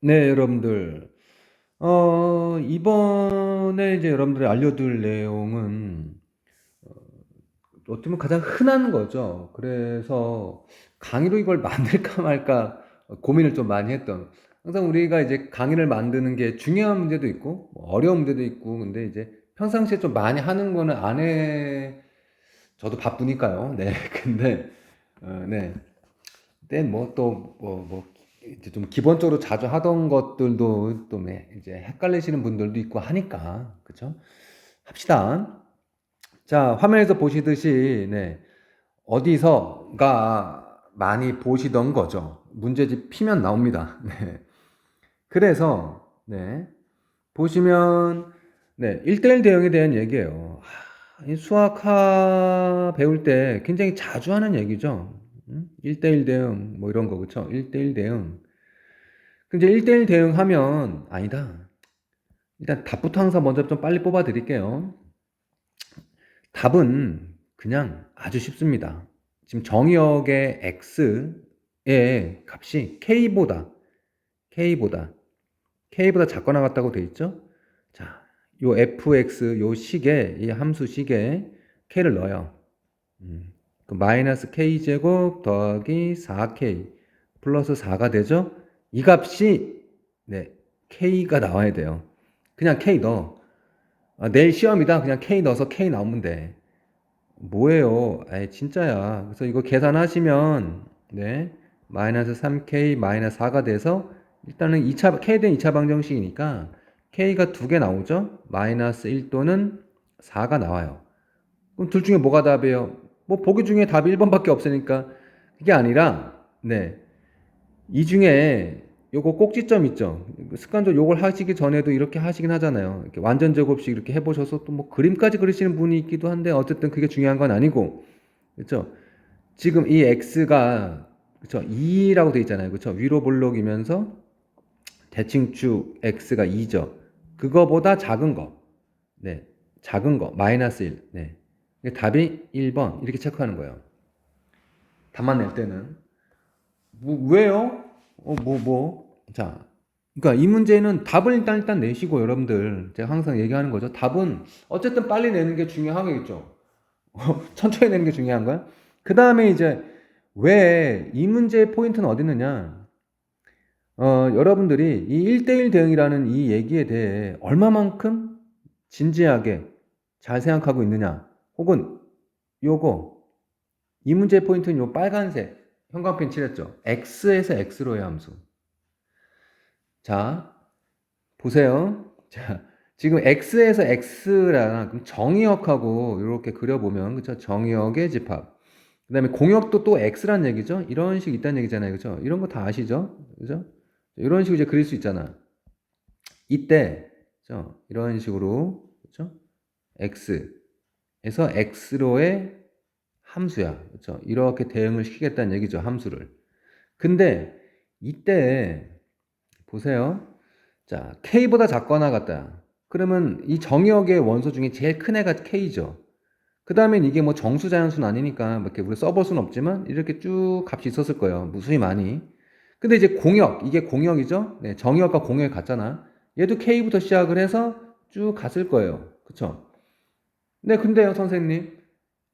네, 여러분들. 어, 이번에 이제 여러분들이 알려드릴 내용은, 어, 보면 가장 흔한 거죠. 그래서 강의로 이걸 만들까 말까 고민을 좀 많이 했던. 항상 우리가 이제 강의를 만드는 게 중요한 문제도 있고, 뭐 어려운 문제도 있고, 근데 이제 평상시에 좀 많이 하는 거는 안 해, 저도 바쁘니까요. 네, 근데, 어, 네. 근데 뭐 또, 뭐, 뭐, 이제 좀 기본적으로 자주 하던 것들도 또 매- 이제 헷갈리시는 분들도 있고 하니까, 그쵸? 합시다. 자, 화면에서 보시듯이, 네, 어디서가 많이 보시던 거죠. 문제집 피면 나옵니다. 네. 그래서, 네, 보시면, 네, 1대1 대응에 대한 얘기예요. 수학하 배울 때 굉장히 자주 하는 얘기죠. 음? 1대1 대응, 뭐 이런 거, 그쵸? 1대1 대응. 근데 1대1 대응하면, 아니다. 일단 답부터 항상 먼저 좀 빨리 뽑아 드릴게요. 답은 그냥 아주 쉽습니다. 지금 정의역의 x의 값이 k보다, k보다, k보다 작거나 같다고 돼 있죠? 자, 요 fx, 요 식에, 이 함수 식에 k를 넣어요. 음, 그 마이너스 k제곱 더하기 4k 플러스 4가 되죠? 이 값이, 네, k가 나와야 돼요. 그냥 k 넣어. 아, 내일 시험이다. 그냥 k 넣어서 k 나오면 돼. 뭐예요? 에이, 진짜야. 그래서 이거 계산하시면, 네, 마이너스 3k 마이너스 4가 돼서, 일단은 2차, k에 대한 2차 방정식이니까, k가 두 개 나오죠? 마이너스 1 또는 4가 나와요. 그럼 둘 중에 뭐가 답이에요? 뭐, 보기 중에 답이 1번밖에 없으니까, 그게 아니라, 네, 이 중에 요거 꼭지점 있죠? 습관적으로 요걸 하시기 전에도 이렇게 하시긴 하잖아요. 이렇게 완전 제곱식 이렇게 해 보셔서 또 뭐 그림까지 그리시는 분이 있기도 한데 어쨌든 그게 중요한 건 아니고 그렇죠? 지금 이 x가 그렇죠? 2라고 돼 있잖아요. 그렇죠? 위로 볼록이면서 대칭축 x가 2죠. 그거보다 작은 거. 네. 작은 거. 마이너스 1. 네. 답이 1번. 이렇게 체크하는 거예요. 답만 낼 때는. 뭐, 왜요? 어, 뭐, 뭐. 자, 그러니까 이 문제는 답을 일단 일단 내시고 여러분들 제가 항상 얘기하는 거죠. 답은 어쨌든 빨리 내는 게 중요하겠죠. 천천히 내는 게 중요한 거야. 그 다음에 이제 왜 이 문제의 포인트는 어디 있느냐? 어, 여러분들이 이 1대1 대응이라는 이 얘기에 대해 얼마만큼 진지하게 잘 생각하고 있느냐? 혹은 요거 이 문제의 포인트는 요 빨간색 형광펜 칠했죠. x에서 x로의 함수. 자, 보세요. 자, 지금 x에서 x랑 정의역하고 이렇게 그려보면 그죠? 정의역의 집합. 그다음에 공역도 또 x란 얘기죠. 이런 식 있다는 얘기잖아요. 그죠? 이런 거 다 아시죠? 그죠? 이런 식으로 이제 그릴 수 있잖아. 이때 그죠? 이런 식으로 그죠? x 에서 x로의 함수야. 그죠? 이렇게 대응을 시키겠다는 얘기죠. 함수를. 근데 이때 보세요. 자, k보다 작거나 같다. 그러면 이 정의역의 원소 중에 제일 큰 애가 k죠. 그 다음엔 이게 뭐 정수 자연수는 아니니까 뭐 이렇게 우리 써볼 수는 없지만 이렇게 쭉 값이 있었을 거예요. 무수히 많이. 근데 이제 공역, 이게 공역이죠? 네, 정의역과 공역이 같잖아. 얘도 k부터 시작을 해서 쭉 갔을 거예요. 그쵸? 네, 근데요, 선생님.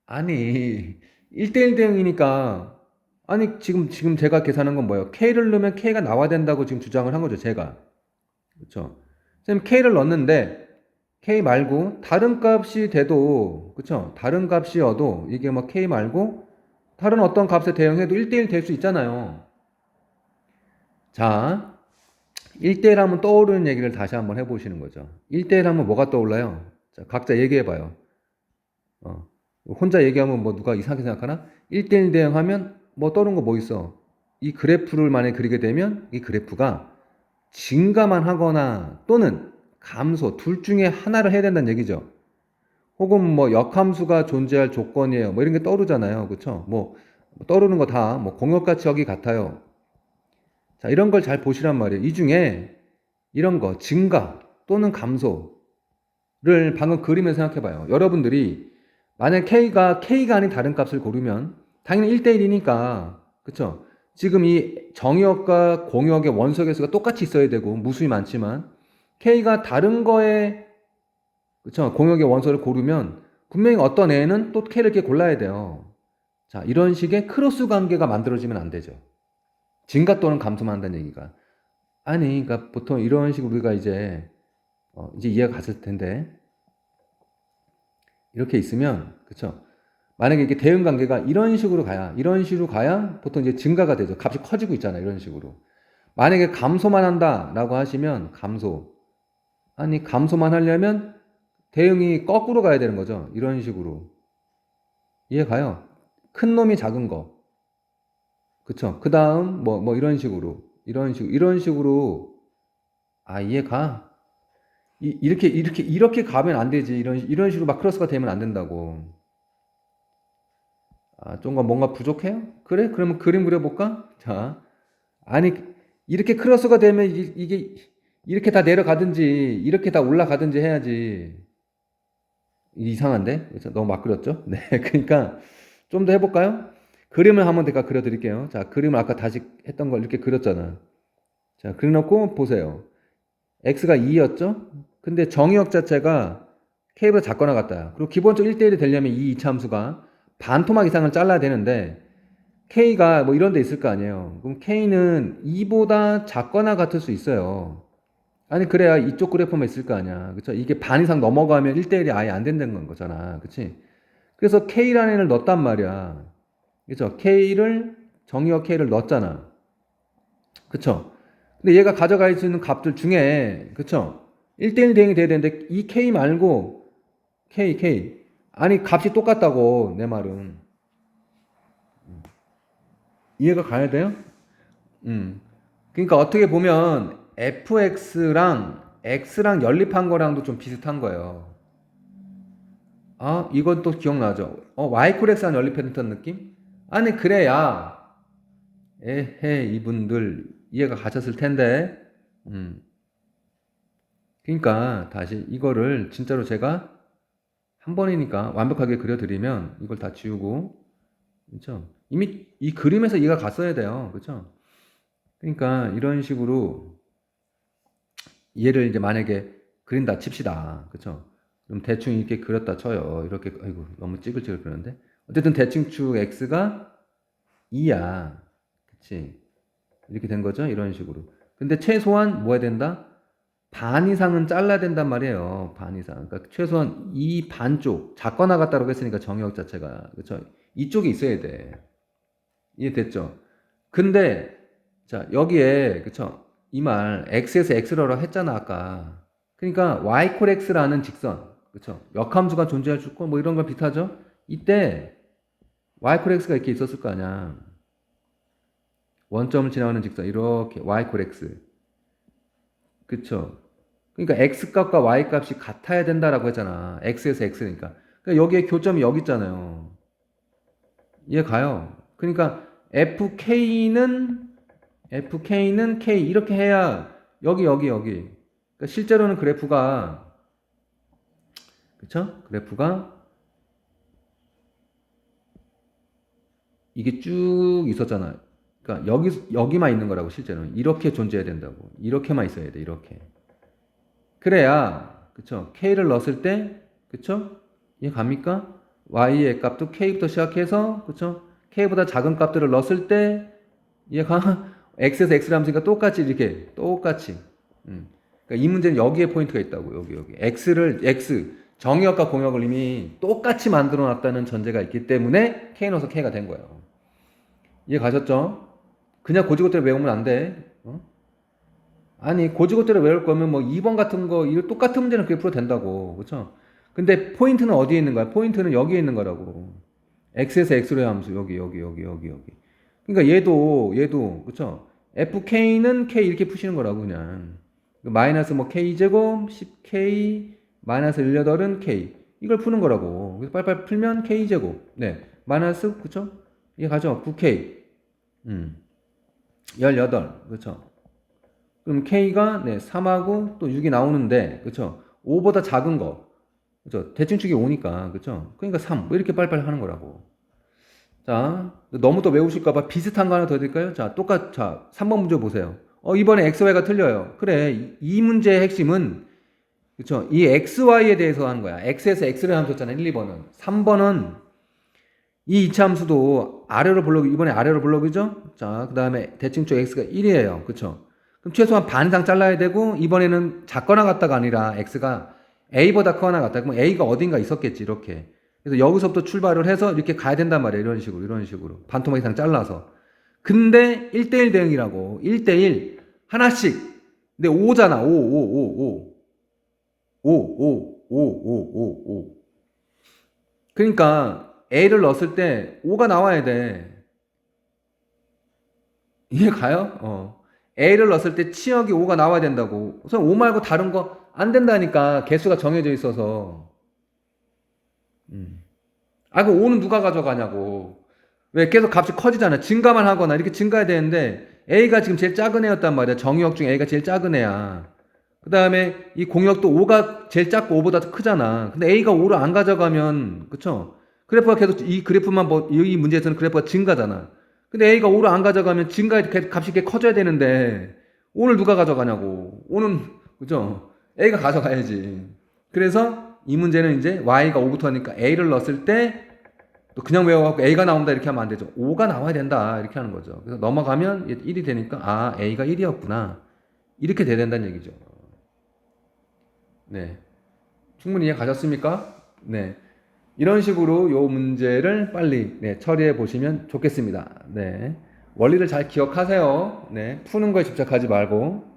아니, 1대1 대응이니까, 아니, 지금, 지금 제가 계산한 건 뭐예요? K를 넣으면 K가 나와야 된다고 지금 주장을 한 거죠, 제가. 그쵸? 선생님, K를 넣었는데, K 말고, 다른 값이 돼도, 그쵸? 다른 값이어도, 이게 뭐 K 말고, 다른 어떤 값에 대응해도 1대1 될 수 있잖아요. 자, 1대1 하면 떠오르는 얘기를 다시 한번 해보시는 거죠. 1대1 하면 뭐가 떠올라요? 자, 각자 얘기해봐요. 어. 혼자 얘기하면 뭐 누가 이상하게 생각하나? 1대1 대응하면 뭐 떠오르는 거뭐 있어? 이 그래프를 만약에 그리게 되면 이 그래프가 증가만 하거나 또는 감소 둘 중에 하나를 해야 된다는 얘기죠. 혹은 뭐 역함수가 존재할 조건이에요. 뭐 이런 게 떠오르잖아요. 그쵸? 뭐 떠오르는 거 다 뭐 공역가치역이 같아요. 자, 이런 걸 잘 보시란 말이에요. 이 중에 이런 거 증가 또는 감소를 방금 그리면서 생각해 봐요. 여러분들이 만약 K가 K가 아닌 다른 값을 고르면 당연히 1대1이니까 그쵸? 지금 이 정의역과 공역의 원소 개수가 똑같이 있어야 되고 무수히 많지만 K가 다른 거에 그쵸 공역의 원소를 고르면 분명히 어떤 애는 또 K를 이렇게 골라야 돼요. 자 이런 식의 크로스 관계가 만들어지면 안 되죠. 증가 또는 감소만 한다는 얘기가 아니 그러니까 보통 이런 식으로 우리가 이제 어, 이제 이해가 갔을 텐데 이렇게 있으면 그쵸 만약에 이게 대응 관계가 이런 식으로 가야 이런 식으로 가야 보통 이제 증가가 되죠. 값이 커지고 있잖아요. 이런 식으로. 만약에 감소만 한다라고 하시면 감소. 아니 감소만 하려면 대응이 거꾸로 가야 되는 거죠. 이런 식으로. 이해 가요? 큰 놈이 작은 거. 그쵸? 그 다음 뭐 뭐 이런 식으로 이런 식으로 이런 식으로 아 이해 가? 이, 이렇게 이렇게 이렇게 가면 안 되지. 이런 이런 식으로 막 크로스가 되면 안 된다고. 아, 좀 뭔가 부족해요? 그래? 그러면 그림 그려볼까? 자, 아니, 이렇게 크로스가 되면 이- 이게, 이렇게 다 내려가든지, 이렇게 다 올라가든지 해야지. 이상한데? 너무 막 그렸죠? 네, 그러니까 좀 더 해볼까요? 그림을 한번 제가 그려드릴게요. 자, 그림을 아까 다시 했던 걸 이렇게 그렸잖아. 자, 그려놓고 보세요. X가 2였죠? 근데 정의역 자체가 k보다 작거나 같다. 그리고 기본적으로 1대1이 되려면 이 이차함수가 반토막 이상을 잘라야 되는데 K가 뭐 이런 데 있을 거 아니에요. 그럼 K는 2보다 작거나 같을 수 있어요. 아니 그래야 이쪽 그래프만 있을 거 아니야. 그쵸? 이게 반 이상 넘어가면 1대1이 아예 안 된다는 거잖아. 그치? 그래서 K라는 애를 넣었단 말이야. 그쵸? K를 정의역 K를 넣었잖아. 그쵸? 근데 얘가 가져갈 수 있는 값들 중에 그쵸? 1대1 대응이 돼야 되는데 이 K 말고 K, K 아니 값이 똑같다고 내 말은 이해가 가야 돼요? 음. 그러니까 어떻게 보면 fx랑 x랑 연립한 거랑도 좀 비슷한 거예요. 아, 이건 또 기억나죠? 어, y 콜 x랑 연립했던 느낌? 아니 그래야 에헤 이분들 이해가 가셨을 텐데. 음. 그러니까 다시 이거를 진짜로 제가 한 번이니까 완벽하게 그려드리면 이걸 다 지우고 그렇죠? 이미 이 그림에서 이해가 갔어야 돼요. 그렇죠? 그러니까 이런 식으로 얘를 이제 만약에 그린다 칩시다. 그렇죠? 그럼 대충 이렇게 그렸다 쳐요. 이렇게 아이고 너무 찌글찌글 그러는데 어쨌든 대칭축 x가 2야. 그치? 이렇게 된 거죠? 이런 식으로. 근데 최소한 뭐 해야 된다? 반 이상은 잘라야 된단 말이에요. 반 이상. 그러니까 최소한 이 반쪽 작거나 같다고 했으니까 정역 자체가 그렇죠. 이쪽에 있어야 돼. 이해됐죠? 근데 자 여기에 그렇죠. 이 말 x에서 x라고 했잖아 아까. 그러니까 y 콜 x라는 직선 그렇죠. 역함수가 존재할 수 있고 뭐 이런 걸 비슷하죠. 이때 y 콜 x가 이렇게 있었을 거 아니야. 원점을 지나가는 직선 이렇게 y 콜 x 그쵸? 그러니까 x 값과 y 값이 같아야 된다라고 했잖아. x에서 x니까. 그러니까 여기에 교점이 여기 있잖아요. 이해 가요? 그러니까 fk는 fk는 k 이렇게 해야 여기 여기 여기. 그러니까 실제로는 그래프가 그쵸? 그래프가 이게 쭉 있었잖아요. 그러니까 여기 여기만 있는 거라고 실제로는 이렇게 존재해야 된다고. 이렇게만 있어야 돼. 이렇게. 그래야 그쵸? k를 넣었을 때 그쵸? 이해 갑니까? y의 값도 k부터 시작해서 그쵸? k보다 작은 값들을 넣었을 때 얘가 x에서 x를 함수니까 똑같이 이렇게 똑같이 음. 그러니까 이 문제는 여기에 포인트가 있다고 여기 여기 x를 x 정의역과 공역을 이미 똑같이 만들어 놨다는 전제가 있기 때문에 k 넣어서 k가 된 거예요 이해 가셨죠? 그냥 고지고대로 외우면 안 돼. 어? 아니 고지고대로 외울 거면 뭐 2번 같은 거 이거 똑같은 문제는 그게 풀어도 된다고 그렇죠? 근데 포인트는 어디에 있는 거야? 포인트는 여기에 있는 거라고. x에서 x로의 함수 여기 여기 여기 여기 여기. 그러니까 얘도 얘도 그렇죠? fk는 k 이렇게 푸시는 거라고 그냥. 마이너스 뭐 k 제곱 10k 마이너스 1 8은 k 이걸 푸는 거라고. 그래서 빨리빨리 풀면 k 제곱. 네. 마이너스 그렇죠? 이게 가죠. 9k. 음. 18. 그렇죠? 그럼 K가 네, 3하고 또 6이 나오는데 그렇죠? 5보다 작은 거. 그렇죠? 대칭축이 5니까. 그렇죠? 그러니까 3. 뭐 이렇게 빨리빨리 하는 거라고. 자, 너무 또 외우실까 봐 비슷한 거 하나 더 드릴까요? 자, 똑같, 자, 3번 문제 보세요. 어, 이번에 XY가 틀려요. 그래, 이, 이 문제의 핵심은, 그쵸. 이 XY에 대해서 하는 거야. X에서 X를 줬잖아, 1, 2번은. 3번은 이 이차함수도 아래로 블록이, 이번에 아래로 블록이죠? 자, 그 다음에 대칭축 X가 1이에요. 그쵸. 그럼 최소한 반 이상 잘라야 되고, 이번에는 작거나 같다가 아니라 X가 A보다 크거나 같다. 그럼 A가 어딘가 있었겠지, 이렇게. 그래서 여기서부터 출발을 해서 이렇게 가야 된단 말이에요. 이런 식으로, 이런 식으로. 반토막 이상 잘라서. 근데 1대1 대응이라고. 1대1. 하나씩. 근데 5잖아. 5, 5, 5, 5. 5, 5, 5, 5, 5, 5. 그러니까 A를 넣었을 때 5가 나와야 돼. 이해 가요? 어. A를 넣었을 때 치역이 5가 나와야 된다고. 우선 5 말고 다른 거 안 된다니까. 개수가 정해져 있어서. 음. 아, 그 5는 누가 가져가냐고. 왜 계속 값이 커지잖아. 증가만 하거나 이렇게 증가해야 되는데 A가 지금 제일 작은 애였단 말이야. 정의역 중에 A가 제일 작은 애야. 그 다음에 이 공역도 5가 제일 작고 5보다 더 크잖아. 근데 A가 5를 안 가져가면, 그쵸? 그래프가 계속 이 그래프만, 뭐, 이 문제에서는 그래프가 증가잖아. 근데 A가 5를 안 가져가면 증가 값이 이렇게 커져야 되는데, 5를 누가 가져가냐고. 5는, 그죠? A가 가져가야지. 그래서 이 문제는 이제 Y가 5부터 하니까 A를 넣었을 때, 또 그냥 외워갖고 A가 나온다 이렇게 하면 안 되죠. 5가 나와야 된다. 이렇게 하는 거죠. 그래서 넘어가면 1이 되니까, 아, A가 1이었구나. 이렇게 돼야 된다는 얘기죠. 네. 충분히 이해 가셨습니까? 네. 이런 식으로 요 문제를 빨리 네, 처리해 보시면 좋겠습니다. 네. 원리를 잘 기억하세요. 네. 푸는 거에 집착하지 말고.